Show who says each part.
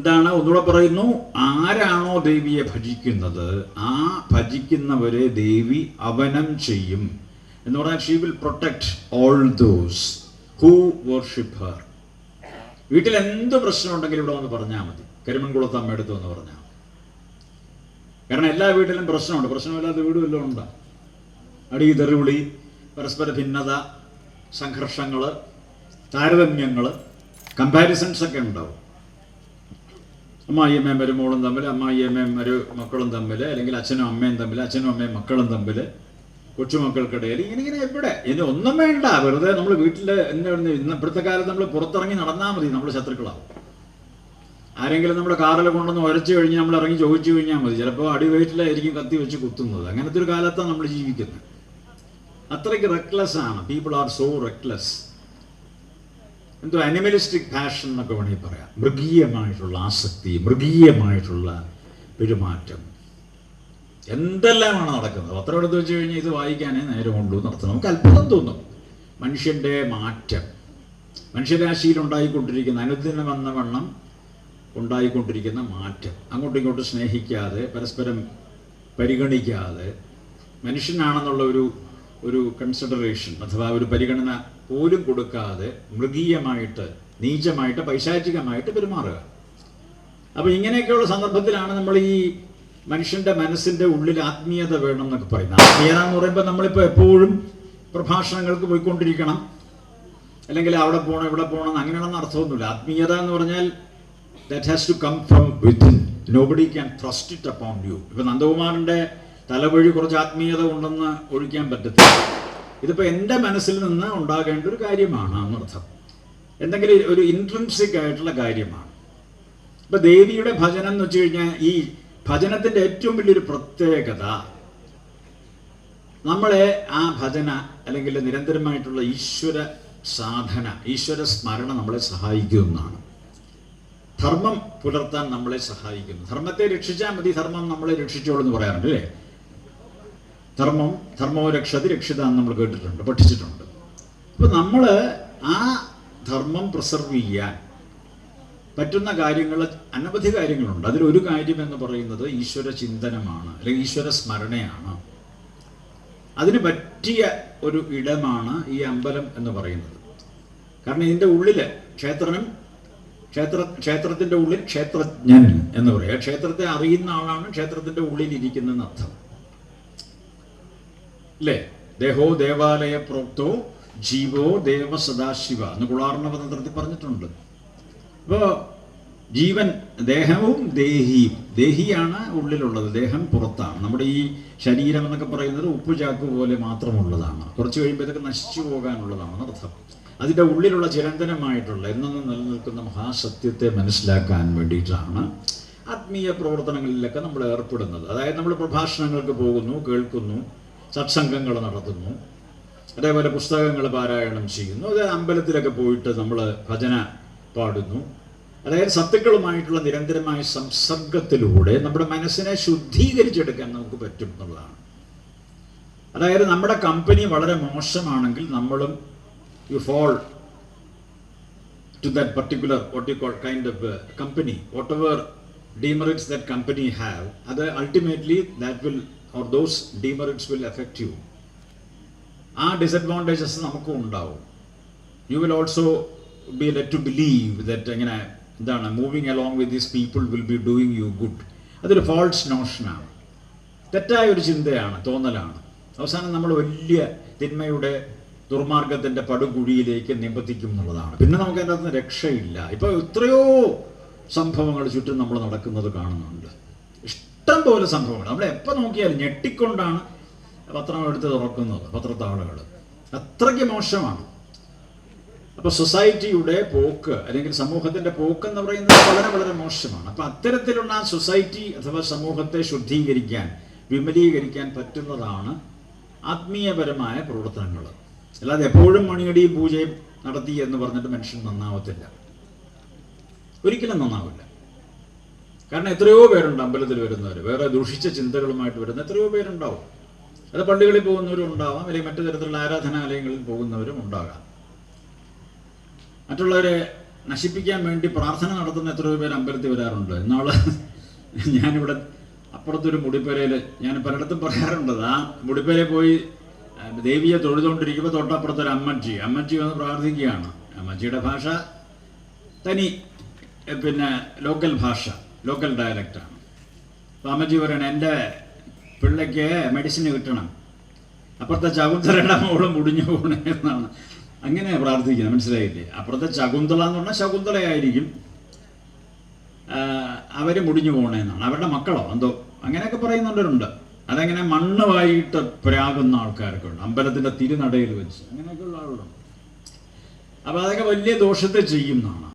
Speaker 1: എന്താണ്? ഒന്നുകൂടെ പറയുന്നു. ആരാണോ ദേവിയെ ഭജിക്കുന്നത് ആ ഭജിക്കുന്നവരെ ദേവി അവനം ചെയ്യും. എന്ന് പറഞ്ഞാൽ she will protect all those who worship her വീട്ടിൽ എന്ത് പ്രശ്നമുണ്ടെങ്കിലും ഇവിടെ വന്ന് പറഞ്ഞാൽ മതി. കരിമൺകുളത്ത് അമ്മയെടുത്ത് വന്ന് പറഞ്ഞാൽ കാരണം എല്ലാ വീട്ടിലും പ്രശ്നമുണ്ട്. പ്രശ്നമില്ലാത്ത വീട് വല്ലതും ഉണ്ടോ. അടി തെറിവിളി പരസ്പര ഭിന്നത സംഘർഷങ്ങൾ താരതമ്യങ്ങൾ കമ്പാരിസൺസ് ഒക്കെ ഉണ്ടാവും. അമ്മായിയമ്മയും മരുമോളും തമ്മിൽ അമ്മായിയമ്മയും മരു മക്കളും തമ്മിൽ അല്ലെങ്കിൽ അച്ഛനും അമ്മയും തമ്മിൽ അച്ഛനും അമ്മയും മക്കളും തമ്മിൽ കൊച്ചുമക്കൾക്കിടയിൽ ഇങ്ങനെ ഇങ്ങനെ എവിടെ? ഇനി ഒന്നും വേണ്ട. വെറുതെ നമ്മൾ വീട്ടിൽ എന്നെ ഇന്ന് ഇപ്പോഴത്തെ കാലത്ത് നമ്മൾ പുറത്തിറങ്ങി നടന്നാൽ മതി. നമ്മൾ ശത്രുക്കളാവും. ആരെങ്കിലും നമ്മുടെ കാറിൽ കൊണ്ടുവന്ന് ഉരച്ചു കഴിഞ്ഞ് നമ്മൾ ഇറങ്ങി ചോദിച്ചു കഴിഞ്ഞാൽ മതി. ചിലപ്പോൾ അടിവയറ്റിലായിരിക്കും കത്തി വെച്ച് കുത്തുന്നത്. അങ്ങനത്തെ ഒരു കാലത്താണ് നമ്മൾ ജീവിക്കുന്നത് അത്രയ്ക്ക് റെക്ലെസ് ആണ്. പീപ്പിൾ ആർ സോ റെക്ലെസ് എന്തോ അനിമലിസ്റ്റിക് പാഷൻ എന്നൊക്കെ വേണമെങ്കിൽ പറയാം. മൃഗീയമായിട്ടുള്ള ആസക്തി മൃഗീയമായിട്ടുള്ള പെരുമാറ്റം. എന്തെല്ലാമാണ് നടക്കുന്നത്? പത്രം എടുത്ത് വെച്ച് കഴിഞ്ഞാൽ ഇത് വായിക്കാനേ നേരമുള്ളൂ നടത്തണം നമുക്ക് അത്ഭുതം തോന്നും. മനുഷ്യന്റെ മാറ്റം. മനുഷ്യരാശിയിൽ ഉണ്ടായിക്കൊണ്ടിരിക്കുന്ന അനുദിനം എന്ന വണ്ണം ഉണ്ടായിക്കൊണ്ടിരിക്കുന്ന മാറ്റം. അങ്ങോട്ടും ഇങ്ങോട്ടും സ്നേഹിക്കാതെ പരസ്പരം പരിഗണിക്കാതെ മനുഷ്യനാണെന്നുള്ള ഒരു ഒരു കൺസിഡറേഷൻ അഥവാ ഒരു പരിഗണന പോലും കൊടുക്കാതെ മൃഗീയമായിട്ട് നീചമായിട്ട് പൈശാചികമായിട്ട് പെരുമാറുക. അപ്പോൾ ഇങ്ങനെയൊക്കെയുള്ള സന്ദർഭത്തിലാണ് നമ്മൾ ഈ മനുഷ്യന്റെ മനസ്സിന്റെ ഉള്ളിൽ ആത്മീയത വേണം എന്നൊക്കെ പറയുന്നത്. ആത്മീയത എന്ന് പറയുമ്പോൾ നമ്മളിപ്പോൾ എപ്പോഴും പ്രഭാഷണങ്ങൾക്ക് പോയിക്കൊണ്ടിരിക്കണം. അല്ലെങ്കിൽ അവിടെ പോകണം ഇവിടെ പോകണം അങ്ങനെയുള്ള അർത്ഥമൊന്നുമില്ല. ആത്മീയത എന്ന് പറഞ്ഞാൽ that has to come from within nobody can trust it upon you ഇപ്പൊ നന്ദകുമാറിന്റെ തലവഴി കുറച്ച് ആത്മീയത ഉണ്ടെന്ന് ഒഴിക്കാൻ പറ്റത്തില്ല. ഇതിപ്പോൾ എന്റെ മനസ്സിൽ നിന്ന് ഉണ്ടാകേണ്ട ഒരു കാര്യമാണ് എന്നർത്ഥം. എന്തെങ്കിലും ഒരു ഇൻട്രൻസിക് ആയിട്ടുള്ള കാര്യമാണ്. ഇപ്പൊ ദേവിയുടെ ഭജനം എന്ന് വെച്ച് കഴിഞ്ഞാൽ ഈ ഭജനത്തിന്റെ ഏറ്റവും വലിയൊരു പ്രത്യേകത നമ്മളെ ആ ഭജന അല്ലെങ്കിൽ നിരന്തരമായിട്ടുള്ള ഈശ്വര സാധന ഈശ്വര സ്മരണ നമ്മളെ സഹായിക്കുമെന്നാണ് ധർമ്മം പുലർത്താൻ നമ്മളെ സഹായിക്കുന്നു. ധർമ്മത്തെ രക്ഷിച്ചാൽ മതി ധർമ്മം നമ്മളെ രക്ഷിച്ചോളൂ എന്ന് പറയാറുണ്ട് അല്ലേ? ധർമ്മം ധർമ്മോ രക്ഷതി രക്ഷിത എന്ന് നമ്മൾ കേട്ടിട്ടുണ്ട് പഠിച്ചിട്ടുണ്ട്. അപ്പൊ നമ്മൾ ആ ധർമ്മം പ്രിസർവ് ചെയ്യാൻ പറ്റുന്ന കാര്യങ്ങൾ അനവധി കാര്യങ്ങളുണ്ട്. അതിലൊരു കാര്യം എന്ന് പറയുന്നത് ഈശ്വര ചിന്തനമാണ് അല്ലെങ്കിൽ ഈശ്വര സ്മരണയാണ്. അതിന് പറ്റിയ ഒരു ഇടമാണ് ഈ അമ്പലം എന്ന് പറയുന്നത്. കാരണം ഇതിന്റെ ഉള്ളിൽ ക്ഷേത്രനും ക്ഷേത്ര ക്ഷേത്രത്തിന്റെ ഉള്ളിൽ ക്ഷേത്രജ്ഞൻ എന്ന് പറയുക ക്ഷേത്രത്തെ അറിയുന്ന ആളാണ് ക്ഷേത്രത്തിന്റെ ഉള്ളിൽ ഇരിക്കുന്നതെന്ന് അർത്ഥം. അല്ലേ ദേഹോ ദേവാലയ പ്രോക്തോ ജീവോ ദേവ സദാശിവ എന്ന് കുളാർണവ തന്ത്രത്തിൽ പറഞ്ഞിട്ടുണ്ട്. അപ്പോൾ ജീവൻ ദേഹവും ദേഹിയും ദേഹിയാണ് ഉള്ളിലുള്ളത് ദേഹം പുറത്താണ്. നമ്മുടെ ഈ ശരീരം എന്നൊക്കെ പറയുന്നത് ഉപ്പുചാക്ക് പോലെ മാത്രമുള്ളതാണ്. കുറച്ച് കഴിയുമ്പോൾ ഇതൊക്കെ നശിച്ചു പോകാനുള്ളതാണ് അർത്ഥം അതിന്റെ ഉള്ളിലുള്ള ചിരന്തനമായിട്ടുള്ള എന്നെന്നും നിലനിൽക്കുന്ന മഹാസത്യത്തെ മനസ്സിലാക്കാൻ വേണ്ടിയിട്ടാണ് ആത്മീയ പ്രവർത്തനങ്ങളിലൊക്കെ നമ്മൾ ഏർപ്പെടുന്നത്. അതായത് നമ്മൾ പ്രഭാഷണങ്ങൾക്ക് പോകുന്നു കേൾക്കുന്നു സത്സംഗങ്ങൾ നടത്തുന്നു. അതേപോലെ പുസ്തകങ്ങൾ പാരായണം ചെയ്യുന്നു. അത് അമ്പലത്തിലൊക്കെ പോയിട്ട് നമ്മൾ ഭജന പാടുന്നു. അതായത് സത്തുക്കളുമായിട്ടുള്ള നിരന്തരമായ സംസർഗത്തിലൂടെ നമ്മുടെ മനസ്സിനെ ശുദ്ധീകരിച്ചെടുക്കാൻ നമുക്ക് പറ്റും എന്നുള്ളതാണ്. അതായത് നമ്മുടെ കമ്പനി വളരെ മോശമാണെങ്കിൽ നമ്മളും you fall to that particular what you call kind of company company whatever demerits that company have അത് ultimately that will or those demerits will affect you. ആ ഡിസഡ്വാന്റേജസ് നമുക്കും ഉണ്ടാവും. You will also be let to believe that എങ്ങനെ എന്താണ് moving along with these people will be doing you good അതൊരു false നോഷനാണ് തെറ്റായ ഒരു ചിന്തയാണ് തോന്നലാണ്. അവസാനം നമ്മൾ വലിയ തിന്മയുടെ ദുർമാർഗത്തിന്റെ പടുകുഴിയിലേക്ക് നിബന്ധിക്കും എന്നുള്ളതാണ്. പിന്നെ നമുക്ക് അതിനകത്ത് നിന്ന് രക്ഷയില്ല. ഇപ്പോൾ എത്രയോ സംഭവങ്ങൾ ചുറ്റും നമ്മൾ നടക്കുന്നത് കാണുന്നുണ്ട്. ഇഷ്ടം പോലെ സംഭവങ്ങൾ. നമ്മൾ എപ്പോൾ നോക്കിയാലും ഞെട്ടിക്കൊണ്ടാണ് പത്രം എടുത്ത് തുറക്കുന്നത് പത്രത്താളുകൾ അത്രയ്ക്ക് മോശമാണ്. അപ്പൊ സൊസൈറ്റിയുടെ പോക്ക് അല്ലെങ്കിൽ സമൂഹത്തിന്റെ പോക്ക് എന്ന് പറയുന്നത് വളരെ വളരെ മോശമാണ്. അപ്പൊ അത്തരത്തിലുള്ള സൊസൈറ്റി അഥവാ സമൂഹത്തെ ശുദ്ധീകരിക്കാൻ വിമലീകരിക്കാൻ പറ്റുന്നതാണ് ആത്മീയപരമായ പ്രവർത്തനങ്ങൾ. അല്ലാതെ എപ്പോഴും മണിയടിയും പൂജയും നടത്തി എന്ന് പറഞ്ഞിട്ട് മനുഷ്യൻ നന്നാവത്തില്ല. ഒരിക്കലും നന്നാവില്ല. കാരണം എത്രയോ പേരുണ്ട് അമ്പലത്തിൽ വരുന്നവർ വേറെ ദുഷിച്ച ചിന്തകളുമായിട്ട് വരുന്ന എത്രയോ പേരുണ്ടാവും. അത് പള്ളികളിൽ പോകുന്നവരും ഉണ്ടാവാം. അല്ലെങ്കിൽ മറ്റു തരത്തിലുള്ള ആരാധനാലയങ്ങളിൽ പോകുന്നവരും ഉണ്ടാകാം. മറ്റുള്ളവരെ നശിപ്പിക്കാൻ വേണ്ടി പ്രാർത്ഥന നടത്തുന്ന എത്രയോ പേര് അമ്പലത്തിൽ വരാറുണ്ട്. എന്നാൾ ഞാനിവിടെ അപ്പുറത്തൊരു മുടിപ്പേരയിൽ ഞാൻ പലയിടത്തും പറയാറുണ്ട്. ആ മുടിപ്പേരയിൽ പോയി ദേവിയെ തൊഴുതുകൊണ്ടിരിക്കുമ്പോൾ തൊട്ടപ്പുറത്തൊരു അമ്മച്ചി. അമ്മച്ചി വന്ന് പ്രാർത്ഥിക്കുകയാണ്. അമ്മച്ചിയുടെ ഭാഷ തനി പിന്നെ ലോക്കൽ ഭാഷ. ലോക്കൽ ഡയലക്റ്റാണ് അപ്പോൾ അമ്മച്ചി പറയണം എന്റെ പിള്ളയ്ക്ക് മെഡിസിന് കിട്ടണം. അപ്പുറത്തെ ചകുന്തലയുടെ മോളും മുടിഞ്ഞു പോകണേ എന്നാണ്. അങ്ങനെ പ്രാർത്ഥിക്കുന്നത് മനസ്സിലായില്ലേ? അപ്പുറത്തെ ശകുന്തള എന്ന് പറഞ്ഞാൽ ശകുന്തളയായിരിക്കും. അവർ മുടിഞ്ഞു പോകണേന്നാണ് അവരുടെ മക്കളോ എന്തോ അങ്ങനെയൊക്കെ പറയുന്നുണ്ടവരുണ്ട് അതങ്ങനെ മണ്ണ് വായിട്ട് പ്രാകുന്ന ഉണ്ട് അമ്പലത്തിന്റെ തിരുനടയിൽ വെച്ച് അങ്ങനെയൊക്കെയുള്ള ആളുകളുണ്ട്. അപ്പോൾ അതൊക്കെ വലിയ ദോഷത്തെ ചെയ്യുന്നതാണ്.